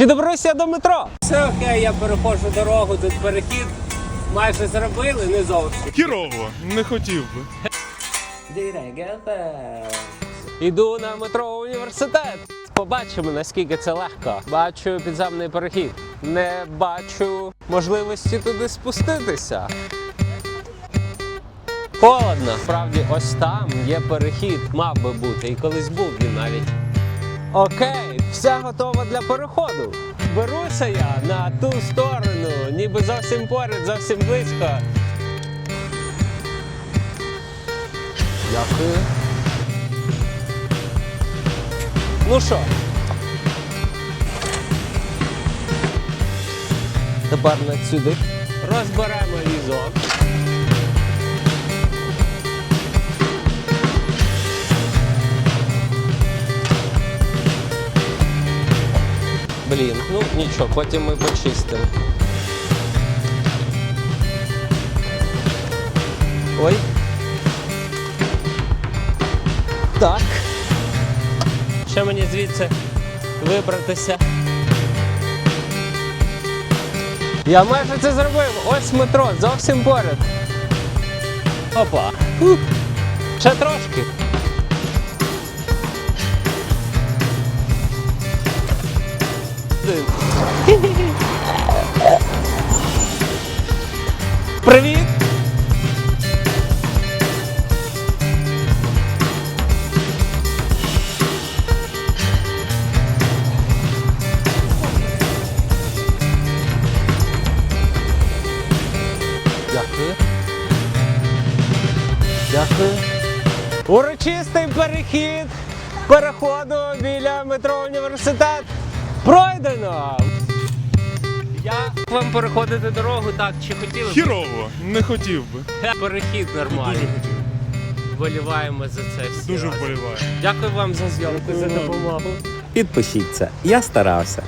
Чи доберуся я до метро? Все окей, я переходжу дорогу, тут перехід. Майже зробили, не зовсім. Хірово, не хотів би. Іду на метро університет. Побачимо, наскільки це легко. Бачу підземний перехід. Не бачу можливості туди спуститися. Холодно. Справді, ось там є перехід. Мав би бути. І колись був він навіть. Окей, все готово для переходу. Беруся я на ту сторону, ніби зовсім поряд, зовсім близько. Дякую. Ну що? Тепер на сюди. Розберемо візок. Блін, ну нічого, потім ми почистимо. Ой. Так. Ще мені звідси вибратися. Я майже це зробив. Ось метро, зовсім поряд. Опа. Ще трошки. Привіт! Дякую. Дякую. Урочистий перехід переходу біля метро університет пройдено. Як вам переходити дорогу так чи хотіли? б? Хірово, не хотів би. Перехід нормальний. Вболіваємо за це всі. Дуже разом. вболіваю. Дякую вам за зйомку, за допомогу. Підпишіться, я старався.